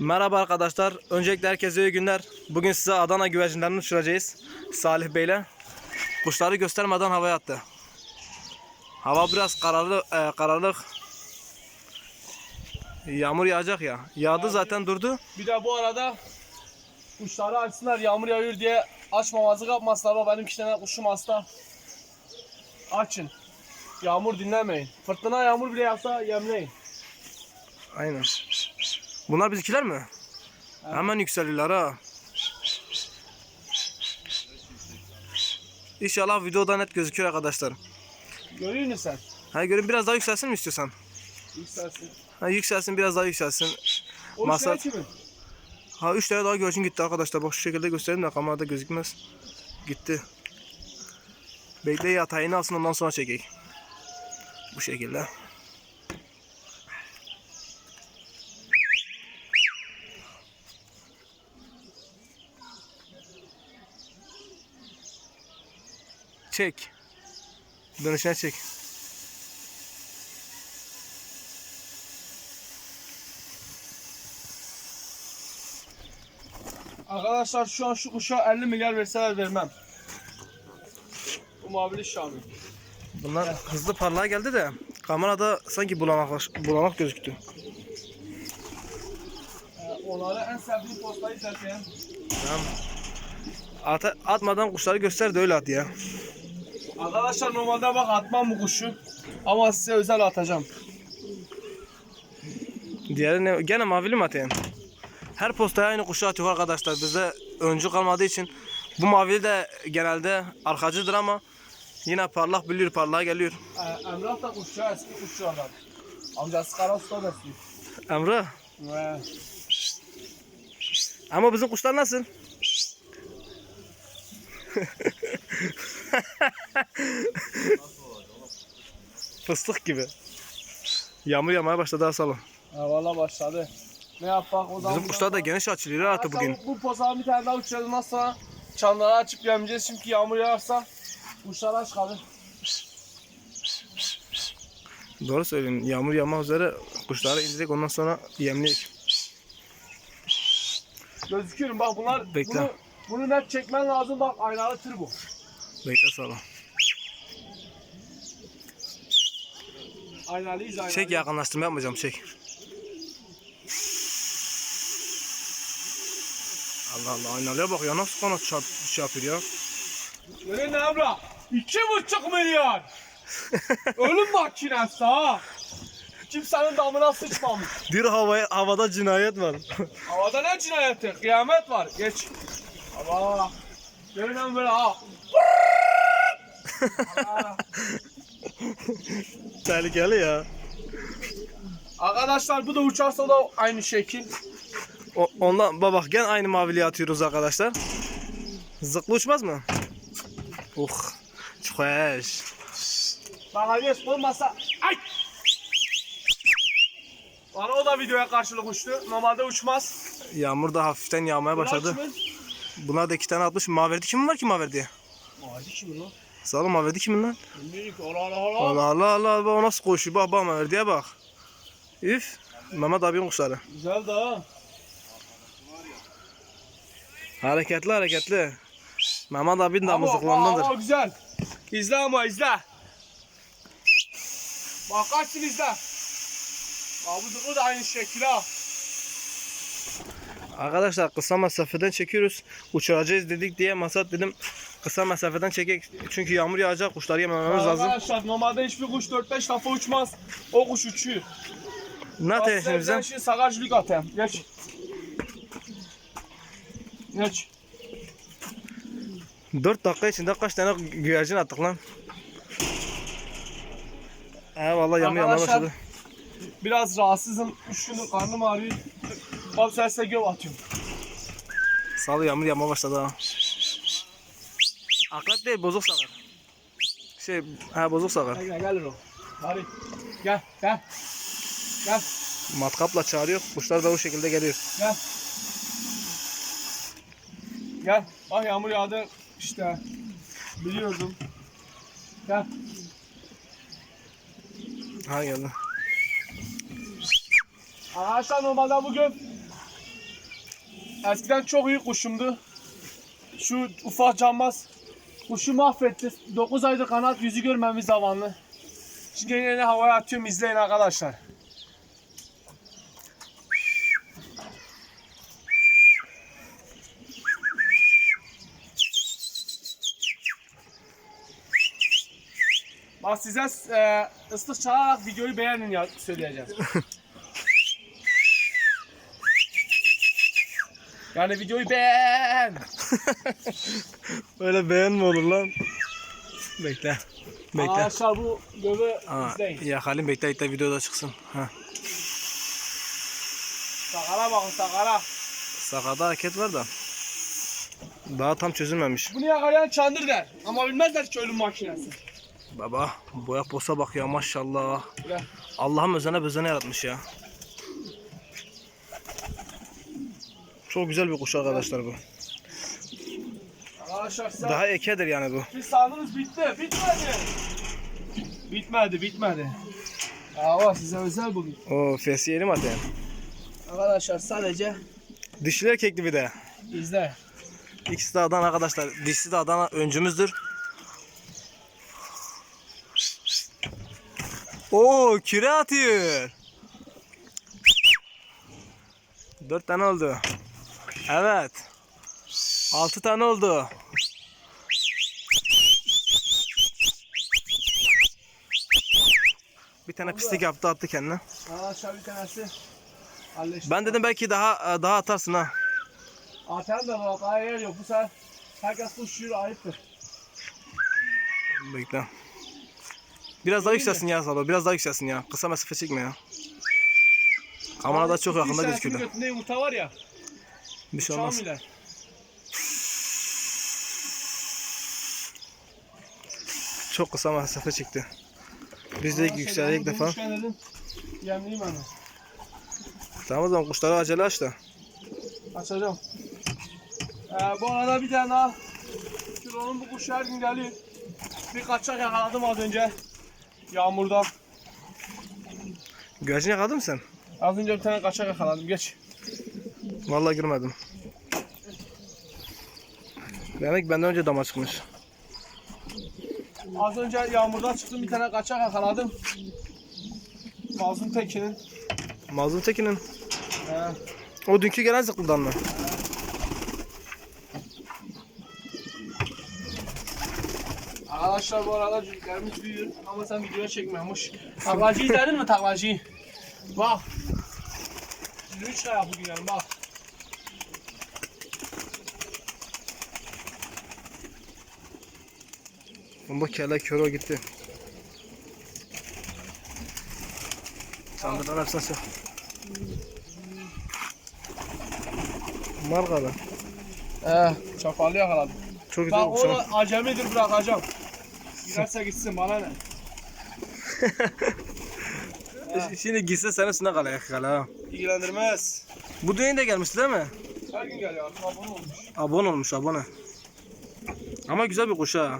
Merhaba arkadaşlar. Öncelikle herkese iyi günler. Bugün size Adana güvercinlerini uçuracağız. Salih Bey'le. Kuşları göstermeden havaya attı. Hava biraz kararlı, e, kararlık. Yağmur yağacak ya. Yağdı zaten durdu. Bir de bu arada kuşları açsınlar yağmur yağıyor diye açmamazlık yapmasınlar. O benim iki tane kuşum hasta. Açın. Yağmur dinlemeyin. Fırtına yağmur bile yağsa yemleyin. Aynen. Bunlar bizimkiler mi? Hemen yükseliyorlar ha. İnşallah videoda net gözüküyor arkadaşlar. Görüyor musun sen? Ha görün biraz daha yükselsin mi istiyorsan? Yükselsin. Ha yükselsin biraz daha yükselsin. O Masa-? Ha 3 tane daha güvercin gitti arkadaşlar. Bak şu şekilde göstereyim de kamerada gözükmez. Gitti. Bekle yatayını alsın ondan sonra çekeyim. Bu şekilde. Çek. Dönüşüne çek. Arkadaşlar şu an şu kuşa 50 milyar verseler vermem. Bu mavili Şami. Bunlar hızlı parlağa geldi de kamerada sanki bulanaklar, bulanak gözüktü. Ee, onları en sevdiğim postayı zaten. Tamam. Ata, atmadan kuşları göster de öyle at ya. Arkadaşlar normalde bak atmam bu kuşu. Ama size özel atacağım. Diğeri ne? Gene mavili mi atayım? Her postaya aynı kuşu atıyor arkadaşlar. Bizde öncü kalmadığı için bu mavili de genelde arkacıdır ama yine parlak biliyor parlağa geliyor. Ee, Emrah da kuşçu, eski kuşçu adam. Amcası Kara Usta besliyor. Emre Ve ama bizim kuşlar nasıl? Fıstık gibi. Yağmur yağmaya başladı asalım. valla başladı. Ne yapak o zaman? Bizim kuşlar da geniş açılıyor artık bugün. Bu, pozağı bir tane daha uçuralım nasıl çanları açıp yemeyeceğiz çünkü yağmur yağarsa kuşlar aç kalır. Doğru söylüyorsun. Yağmur yağmak üzere kuşları indirdik ondan sonra yemleyek. Gözüküyorum bak bunlar Bekle. bunu bunu net çekmen lazım bak aynalı tır bu. Bekle sağlam. Aynalıyız aynalı. Çek yakınlaştırma yapmayacağım çek. Allah Allah aynalıya bak ya nasıl kanat çarp, şey yapıyor ya. Görün ne Emrah? İki buçuk milyar. Ölüm makinesi ha. Kimsenin damına sıçmamış. Bir havaya, havada cinayet var. Havada ne cinayeti? Kıyamet var. Geç. Allah. Görünen böyle ha. Tehlikeli ya. Arkadaşlar bu da uçarsa da aynı şekil. O, ondan bak gene aynı maviliği atıyoruz arkadaşlar. Zıklı uçmaz mı? Uh. Çok hoş. Bak Alias olmasa ay. Bana o da videoya karşılık uçtu. Normalde uçmaz. Yağmur da hafiften yağmaya başladı. Bunlar da iki tane atmış. Maverdi kimin var ki Maverdi? Hadi kimin o? Sağ olun Maverdi kimin lan? Bilmiyorum ki. Allah Allah Allah. Allah Allah Allah o nasıl koşuyor bak bak Maverdi'ye bak. Üf. Mehmet abinin kuşları. Güzel de ha. Hareketli hareketli. Mehmet abinin de Ama, güzel. İzle ama izle. Bak kaçsın izle. Bu da aynı şekil ha. Arkadaşlar kısa mesafeden çekiyoruz. Uçuracağız dedik diye masat dedim kısa mesafeden çekek. Çünkü yağmur yağacak kuşları yemememiz lazım. Arkadaşlar normalde hiçbir kuş 4-5 defa uçmaz. O kuş uçuyor. Ne sen- şimdi sagajlık atayım. Geç. Geç. 4 dakika içinde kaç tane güvercin attık lan? He vallahi yağmur yağmaya Arkadaşlar- başladı. Biraz rahatsızım. Üç gündür karnım ağrıyor. Bak sen size göv atıyorum. Sağ ol yağmur yağmaya başladı ha. Akrep değil bozuk sakar. Şey ha bozuk sakar. Gel gel gel. Hadi. Gel gel. Gel Matkapla çağırıyor. Kuşlar da o şekilde geliyor. gel. Gel. Bak yağmur yağdı. İşte. Biliyordum. Gel. Ha geldi. Arkadaşlar normalde bugün eskiden çok iyi kuşumdu. Şu ufak cambaz kuşu mahvetti. 9 aydır kanat yüzü görmemiz zamanlı. Şimdi yine havaya atıyorum izleyin arkadaşlar. Bak size e, ıslık çalarak videoyu beğenin ya söyleyeceğim. yani videoyu beğen. Öyle beğen mi olur lan? Bekle. Bekle. Arkadaşlar bu göbü Aa, izleyin. ya Halim bekle bekle videoda çıksın. Ha. Sakara bakın sakara. Sakada hareket var da. Daha tam çözülmemiş. Bunu yakalayan çandır der. Ama bilmezler ki ölüm makinesi. Baba boya posa bak ya maşallah. Allah'ım özene bezene yaratmış ya. Çok güzel bir kuş arkadaşlar bu. Arkadaşlar Daha ekedir yani bu. sandınız bitti. Bitmedi. Bitmedi bitmedi. Aa size özel bugün. O fesiyeli mi atayım? Arkadaşlar sadece Dişli erkekli bir de. izle. İkisi de Adana arkadaşlar. Dişisi de Adana öncümüzdür. Oo küre atıyor. Dört tane oldu. Evet. Altı tane oldu. Bir tane pislik yaptı attı kendine. Arkadaşlar bir tanesi halleşti. Ben dedim belki daha daha atarsın ha. Atan da bak daha yer yok. Bu sefer herkes kuşuyor ayıptır. Bekle. Biraz daha yükselsin ya Salo. Biraz daha yükselsin ya. Kısa mesafe çekme ya. Kamera da çok yakında gözüküyor. Götünde yumurta var ya. Bir şey olmaz. Çok kısa mesafe çekti. Biz de falan. Dedim, yemleyeyim hemen. Tamam o zaman kuşları acele aç da. Açacağım. Ee, bu arada bir tane daha. Kilonun bu kuş her gün geliyor. Bir kaçak yakaladım az önce. Yağmurdan. Güvercin yakaladın mı sen? Az önce bir tane kaçak yakaladım. Geç. Vallahi girmedim. Demek benden önce dama çıkmış. Az önce yağmurdan çıktım bir tane kaçak yakaladım. Mazlum Tekin'in. Mazlum Tekin'in. Ee, O dünkü gelen zıklıdan mı? Arkadaşlar bu arada çocuklarımız büyüyor ama sen video çekmiyormuş. Taklacıyı izledin mi taklacıyı? Bak. Üç ayak bugün yani bak. Bu kelle kör o gitti. Sandırdan hepsini sık. Markalı. Ee, çapalı yakaladım. Çok güzel Bak kuş. onu acemidir bırakacağım. Giderse gitsin bana ne? Şimdi gitse senin üstüne kalacak kale ha. İlgilendirmez. Bu düğün de gelmişti değil mi? Her gün geliyor artık abone olmuş. Abone olmuş abone. Ama güzel bir kuş ha.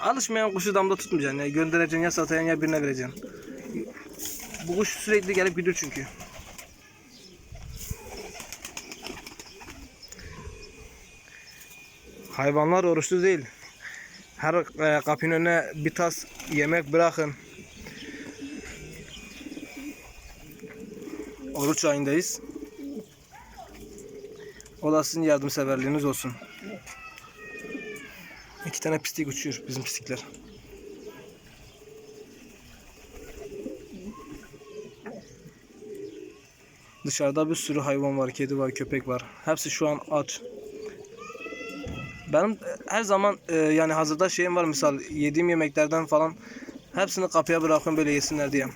Alışmayan kuşu damda tutmayacaksın ya. Göndereceksin ya satacaksın ya birine vereceksin. Bu kuş sürekli gelip gidiyor çünkü. Hayvanlar oruçlu değil. Her e, kapının önüne bir tas yemek bırakın. Oruç ayındayız. O da sizin yardımseverliğiniz olsun. İki tane pislik uçuyor bizim pislikler. Dışarıda bir sürü hayvan var, kedi var, köpek var. Hepsi şu an aç. Benim e, her zaman e, yani hazırda şeyim var misal yediğim yemeklerden falan hepsini kapıya bırakıyorum böyle yesinler diye.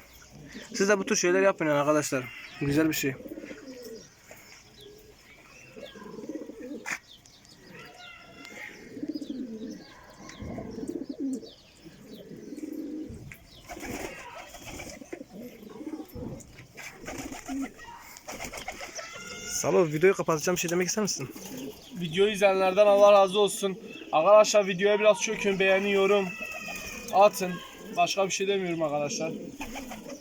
Siz de bu tür şeyler yapın yani arkadaşlar. Güzel bir şey. Salo videoyu kapatacağım bir şey demek ister misin? Videoyu izleyenlerden Allah razı olsun. Arkadaşlar videoya biraz çökün, beğeni, yorum atın. Başka bir şey demiyorum arkadaşlar.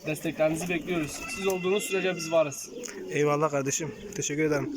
Desteklerinizi bekliyoruz. Siz olduğunuz sürece biz varız. Eyvallah kardeşim. Teşekkür ederim.